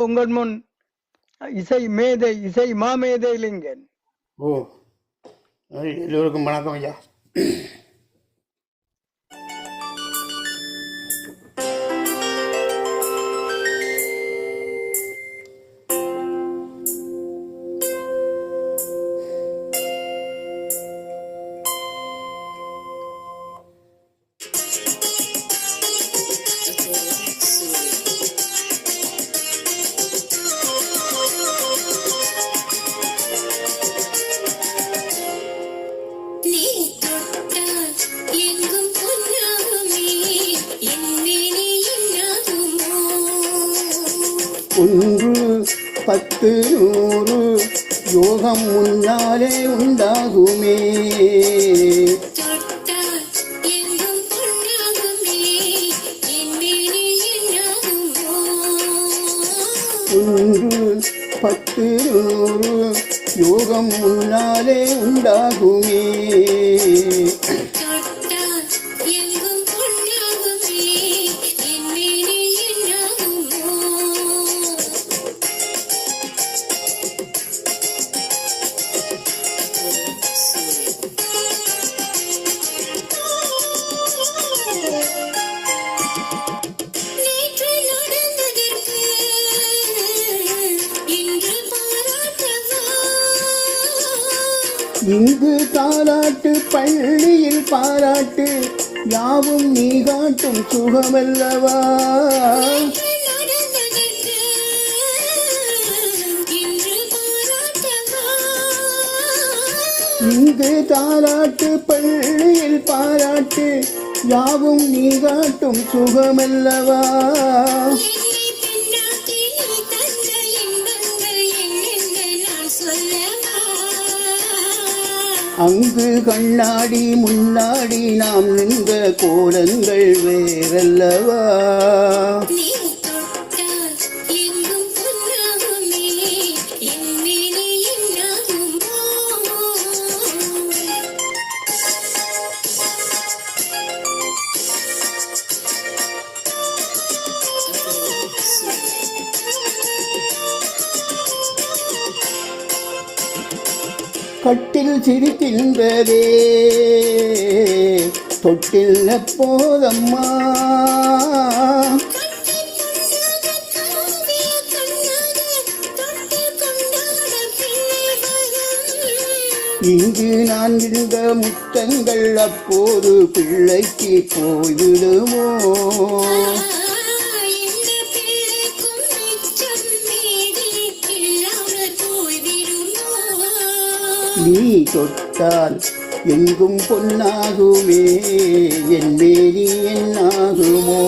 உங்கள் முன் இசை மேதை இசை மாமேதை லிங்கன் ஓ எல்லோருக்கும் வணக்கம் ஐயா. ஒன்று பத்து நூறு. யோகம் முன்னாலே உண்டாகுமே. ஒன்று பத்து நூறு. யோகம் முன்னாலே உண்டாகுமே. இங்கு தாலாட்டு பள்ளியில் பாராட்டு யாவும் நீ காட்டும் சுகமல்லவா? இங்கு தாலாட்டு பள்ளியில் பாராட்டு யாவும் நீ காட்டும் சுகமல்லவா? அங்கு கண்ணாடி முன்னாடி நாம் நின்ற கோலங்கள் வேறல்லவா? கட்டில் சிரிக்கின்றதே. தொட்டில் எப்போதம்மா? இங்கு நான் இருந்த முத்தங்கள் அப்போது பிள்ளைக்கு போய்விடுமோ? தொட்டால் எங்கும் பொன்னாகுமே என் மேனி என்னாகுமோ?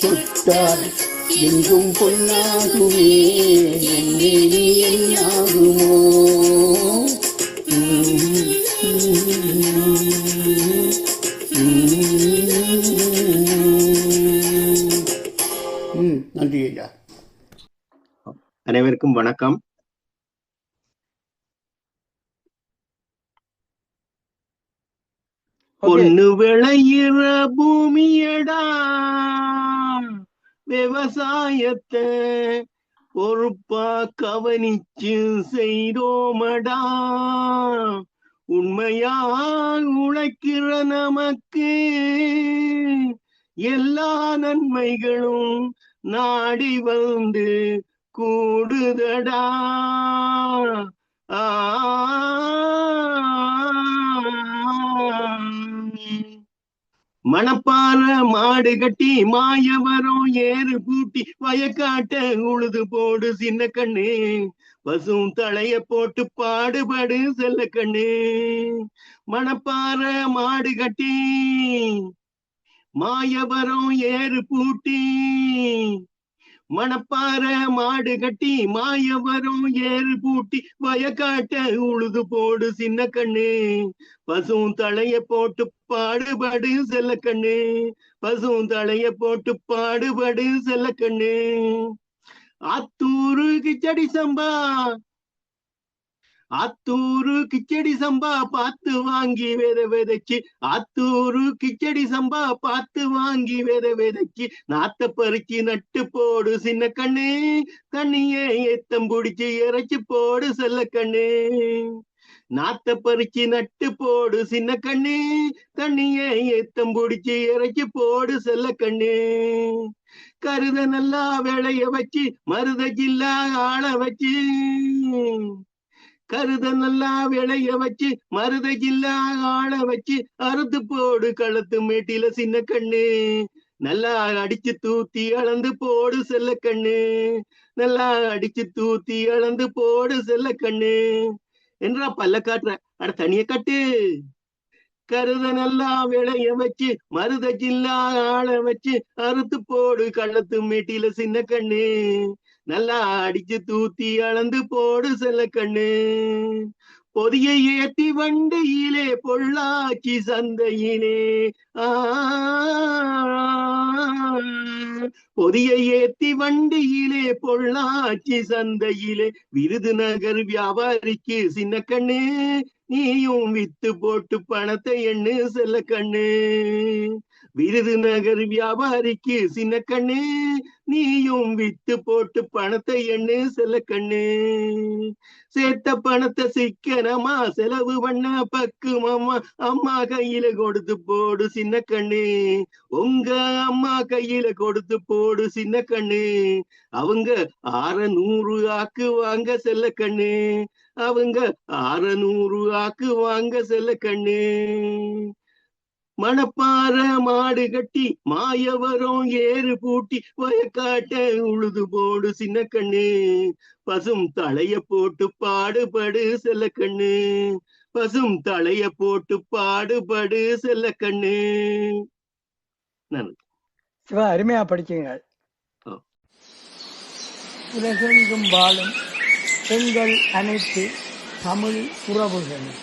தொட்டால் எங்கும் பொன்னாகுமே என் மேனி என்னாகுமோ? அனைவருக்கும் வணக்கம். பொண்ணு விளையிற பூமியடா. விவசாயத்தை பொறுப்பா கவனிச்சு செய்தோமடா. உண்மையா உழைக்கிற நமக்கு எல்லா நன்மைகளும் நாடி வந்து கூடுதடா. ஆ. மணப்பாற மாடு கட்டி மாயவரம் ஏறு பூட்டி வயக்காட்ட உழுது போடு சின்ன கண்ணு. பசும் தலைய போட்டு பாடுபடு செல்ல கண்ணு. மணப்பாற மாடு கட்டி மாயவரம் ஏறு பூட்டி மணப்பாற மாடு கட்டி மாயவரம் ஏறு பூட்டி வயக்காட்ட உழுது போடு சின்ன கண்ணு. பசும் தலைய போட்டு பாடுபடு செல்ல கண்ணு. பசும் தலைய போட்டு பாடுபடு செல்ல கண்ணு. ஆத்தூரு கிச்சடி சம்பா ஆத்தூரு கிச்சடி சம்பா பார்த்து வாங்கி வேத விதைச்சு ஆத்தூரு கிச்சடி சம்பா பார்த்து வாங்கி வேத விதைச்சு நாத்த பறிச்சு நட்டு போடு சின்ன கண்ணு. தண்ணியே ஏத்தம் புடிச்சு இறைச்சி போடு செல்ல கண்ணு. நாத்த பறிச்சு நட்டு போடு சின்ன கண்ணு. தண்ணியே ஏத்தம் புடிச்சு இறைச்சி போடு செல்ல கண்ணு. கருத நல்லா விளைய வச்சு மருத ஜில்லா ஆள வச்சு. கருத நல்லா விளைய வச்சு மருத ஜில்லா ஆள வச்சு அறுத்து போடு களத்து மேட்டில சின்ன கண்ணு. நல்லா அடிச்சு தூத்தி அளந்து போடு செல்ல கண்ணு. நல்லா அடிச்சு தூத்தி அளந்து போடு செல்ல கண்ணு. என்றா பல்ல காட்டுற. அட தனிய கட்டு. கருத நல்லா விளைய வச்சு மருத ஜில்லா ஆள வச்சு அறுத்து போடு கள்ளத்து மேட்டில சின்ன கண்ணு. நல்லா அடிச்சு தூத்தி அளந்து போடு செல்ல கண்ணு. பொதியை ஏத்தி வண்டியிலே பொள்ளாச்சி சந்தையிலே. பொதியை ஏத்தி வண்டியிலே பொள்ளாச்சி சந்தையிலே. விருதுநகர் வியாபாரிக்கு சின்ன கண்ணு நீயும் வித்து போட்டு பணத்தை எண்ணு செல்ல கண்ணு. விருதுநகர் வியாபாரிக்கு சின்ன கண்ணு நீயும் வித்து போட்டு பணத்தை எண்ணு செல்ல கண்ணு. சேர்த்த பணத்தை சிக்கனமா செலவு பண்ண பக்கும் அம்மா அம்மா கையில கொடுத்து போடு சின்ன கண்ணு. உங்க அம்மா கையில கொடுத்து போடு சின்ன கண்ணு. அவங்க அறநூறு ஆக்கு வாங்க செல்ல கண்ணு. அவங்க அறநூறு ஆக்கு வாங்க செல்ல கண்ணு. மணப்பாற மாடு கட்டி மாயவரம் ஏறு பூட்டி வயக்காட்ட உழுது போடு சின்ன கண்ணு பசும் தலைய போட்டு பாடுபடு செல்ல கண்ணு பசும் தலைய போட்டு பாடுபடு செல்ல கண்ணு சிவா அருமையா படிச்சீங்க. உலகெங்கும் வாழும் எங்கள் அனைத்து தமிழ் உறவுகளும்.